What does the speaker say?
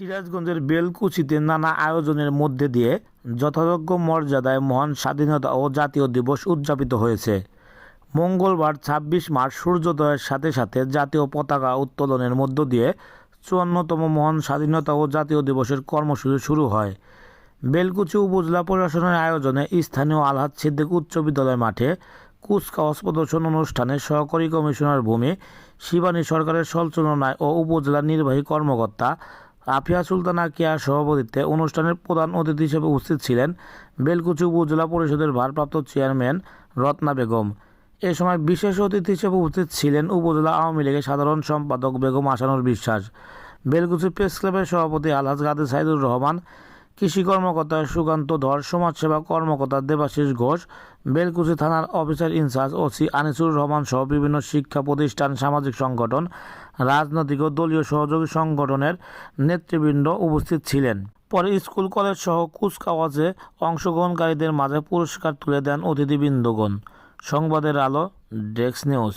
সিরাজগঞ্জের বেলকুচিতে নানা আয়োজনের মধ্যে দিয়ে যথাযোগ্য মর্যাদায় মহান স্বাধীনতা ও জাতীয় দিবস উদযাপিত হয়েছে। মঙ্গলবার ছাব্বিশ মার্চ সূর্যোদয়ের সাথে সাথে জাতীয় পতাকা উত্তোলনের মধ্য দিয়ে চুয়ান্নতম মহান স্বাধীনতা ও জাতীয় দিবসের কর্মসূচি শুরু হয়। বেলকুচি উপজেলা প্রশাসনের আয়োজনে স্থানীয় আলহাদ সিদ্দিক উচ্চ বিদ্যালয় মাঠে কুচকাওয়াজ প্রদর্শন অনুষ্ঠানে সহকারী কমিশনার ভূমি শিবানী সরকারের সঞ্চালনায় ও উপজেলা নির্বাহী কর্মকর্তা আফিয়া সুলতানা কেয়ার সভাপতিত্বে অনুষ্ঠানের প্রধান অতিথি হিসেবে উপস্থিত ছিলেন বেলকুচি উপজেলা পরিষদের ভারপ্রাপ্ত চেয়ারম্যান রত্না বেগম। এ সময় বিশেষ অতিথি হিসেবে উপস্থিত ছিলেন উপজেলা আওয়ামী লীগের সাধারণ সম্পাদক বেগম আসানুর বিশ্বাস। বেলকুচি প্রেস ক্লাবের সভাপতি আলহাজ গাদি সাইদুর রহমান কৃষি কর্মকর্তা সুকান্ত ধর, সমাজসেবা কর্মকর্তা দেবাশিস ঘোষ, বেলকুচি থানার officer in charge OC Anisur Rahman সহ বিভিন্ন শিক্ষা প্রতিষ্ঠান, সামাজিক সংগঠন, রাজনৈতিক ও দলীয় সহযোগী সংগঠনের নেতৃবৃন্দ উপস্থিত ছিলেন। পরে স্কুল, কলেজ সহ কুচকাওয়াজে অংশগ্রহণকারীদের মাঝে পুরস্কার তুলে দেন অতিথিবৃন্দগণ। সংবাদের আলো, ডেস্ক নিউজ।